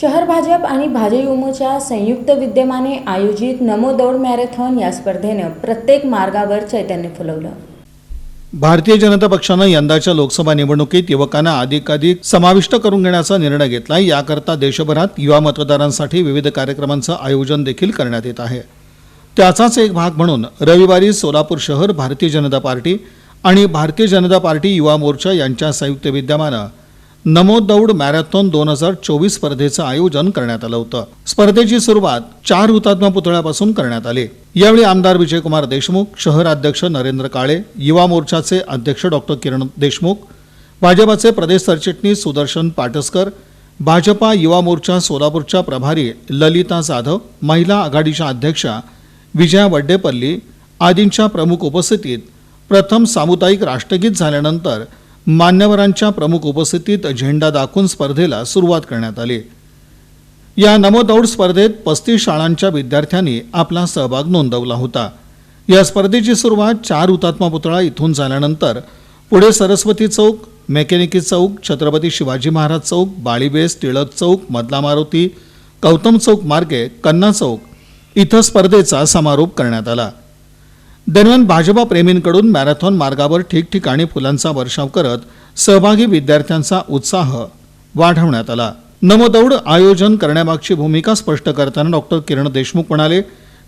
शहर भाजप आणि भाजयुमोच्या संयुक्त विद्यमाने आयोजित नमो दौड मॅरेथॉन या स्पर्धेनं प्रत्येक मार्गावर चैतन्य फुलवलं. भारतीय जनता पक्षानं यंदाच्या लोकसभा निवडणुकीत युवकांना अधिकाधिक समाविष्ट करून घेण्याचा निर्णय घेतला याकरता देशभरात युवा मतदारांसाठी विविध कार्यक्रमांचं आयोजन देखील करण्यात येत आहे. त्याचाच एक भाग म्हणून रविवारी सोलापूर शहर भारतीय जनता पार्टी आणि भारतीय जनता पार्टी युवा मोर्चा यांच्या संयुक्त विद्यमानं नमो दौड मॅरेथॉन दोन हजार चोवीस स्पर्धेचं आयोजन करण्यात आलं होतं. स्पर्धेची सुरुवात चार हुतात्मा पुतळ्यापासून करण्यात आली. यावेळी आमदार विजयकुमार देशमुख शहराध्यक्ष नरेंद्र काळे युवा मोर्चाचे अध्यक्ष डॉक्टर किरण देशमुख भाजपाचे प्रदेश सरचिटणीस सुदर्शन पाटसकर भाजपा युवा मोर्चा सोलापूरच्या प्रभारी ललिता जाधव महिला आघाडीच्या अध्यक्षा विजया वड्डेपल्ली आदींच्या प्रमुख उपस्थितीत प्रथम सामुदायिक राष्ट्रगीत झाल्यानंतर मान्यवरांच्या प्रमुख उपस्थितीत झेंडा दाखवून स्पर्धेला सुरुवात करण्यात आली. या नमो दौड स्पर्धेत पस्तीस शाळांच्या विद्यार्थ्यांनी आपला सहभाग नोंदवला होता. या स्पर्धेची सुरुवात चार हुतात्मा पुतळा इथून झाल्यानंतर पुढे सरस्वती चौक मेकॅनिकी चौक छत्रपती शिवाजी महाराज चौक बाळीबेस टिळक चौक मधला मारुती गौतम चौक मार्गे कन्ना चौक इथं स्पर्धेचा समारोप करण्यात आला. दरम्यान भाजपा प्रेमींकडून मॅरेथॉन मार्गावर ठिकठिकाणी फुलांचा वर्षाव करत सहभागी विद्यार्थ्यांचा उत्साह वाढवण्यात आला. नमोदौड आयोजन करण्यामागची भूमिका स्पष्ट करताना डॉक्टर किरण देशमुख म्हणाले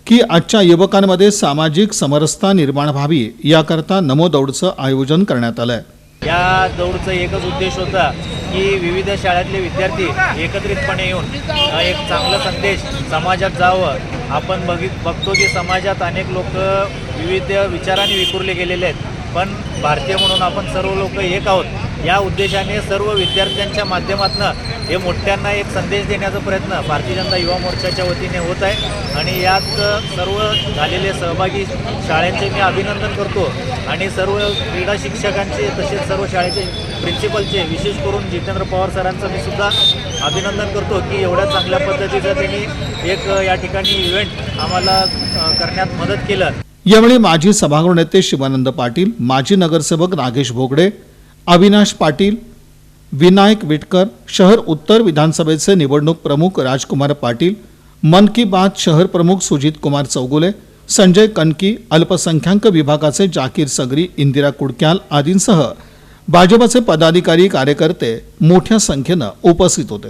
की आजच्या युवकांमध्ये सामाजिक समरसता निर्माण व्हावी याकरता नमोदौडचं आयोजन करण्यात आलंय. या दौडचा एकच उद्देश होता की विविध शाळेतले विद्यार्थी एकत्रितपणे येऊन एक चांगला संदेश समाजात जावं. आपण बघित बघतो की समाजात अनेक लोक विविध विचारांनी विखुरले गेलेले आहेत. पण भारतीय म्हणून आपण सर्व लोक एक आहोत. या उद्देशाने सर्व विद्यार्थ्यांच्या माध्यमातून हे मोठ्यांना एक संदेश देण्याचा प्रयत्न भारतीय जनता युवा मोर्चाच्या वतीने होत आहे. आणि यात सर्व झालेले सहभागी शाळेंचे मी अभिनंदन करतो. आणि सर्व क्रीडा शिक्षकांचे तसेच सर्व शाळेचे प्रिन्सिपलचे विशेष करून जितेंद्र पवार सरांचं मी सुद्धा अभिनंदन करतो की एवढ्या चांगल्या पद्धतीचं त्यांनी एक या ठिकाणी इव्हेंट आम्हाला करण्यात मदत केलं. यावेळी माजी सभागृह नेते शिवानंद पाटील माजी नगरसेवक नागेश भोगडे अविनाश पाटील विनायक विटकर शहर उत्तर विधानसभेचे निवडणूक प्रमुख राजकुमार पाटील मन की बात शहर प्रमुख सुजित कुमार चौगुले संजय कनकी अल्पसंख्याक विभागाचे जाकीर सगरी इंदिरा कुडक्याल आदींसह भाजपचे पदाधिकारी कार्यकर्ते मोठ्या संख्येनं उपस्थित होते.